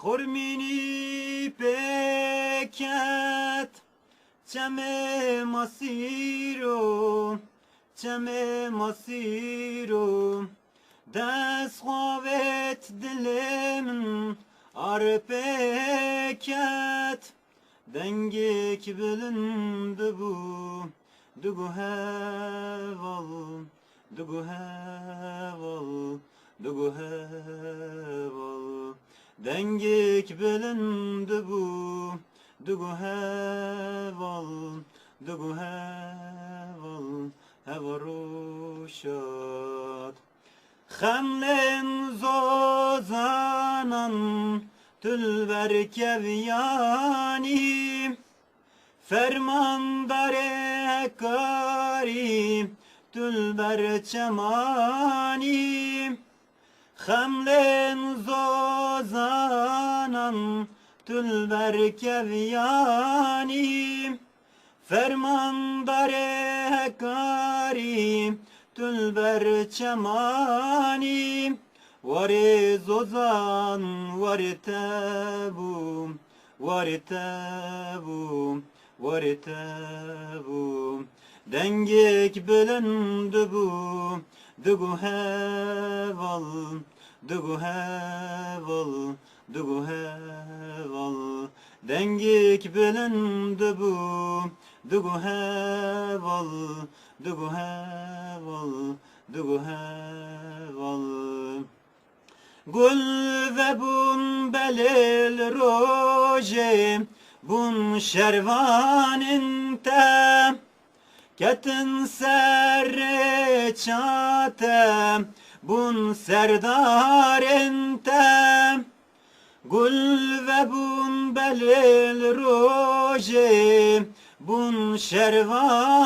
خرمینی پکت چمه مسیرو چمه مسیرو دست خوابت دلم arpeket Dengek bölündü bu Dugu heval Dugu heval Dugu heval Dengek bölündü bu. Dugu heval Dugu heval Hevaruşat. Xemlen zozanan tülber kevyani. Fermandare kari tülber çemani. Xemlen zozanan tülber kevyani Fermandare kari tülber çemani Vari zozan vari tebu vari tebu vari tebu Dengek bölündü bu Dugu heval Dugu heval Dugu heval Dengek bölündü bu Dugu heval Dugu heval Dugu heval Gül ve bun belil roje Bun şervaninte Ketin serre çate Bun serdarinte Gül ve bun belil roje Bun şervaninte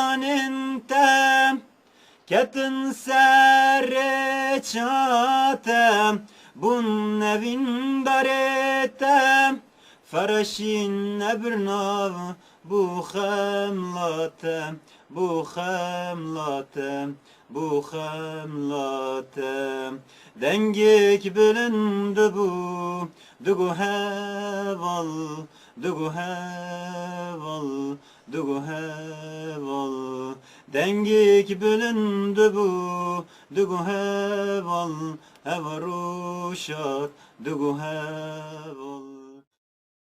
Ketin serre çate Bun nevin darete Faraşin ebrnav Bu xemlate Bu xemlate Bu xemlate Dengek bölündü bu Dugu heval Dugu heval Dugu heval Dengek bölündü bu Dugu heval Hevaruşat Dugu heval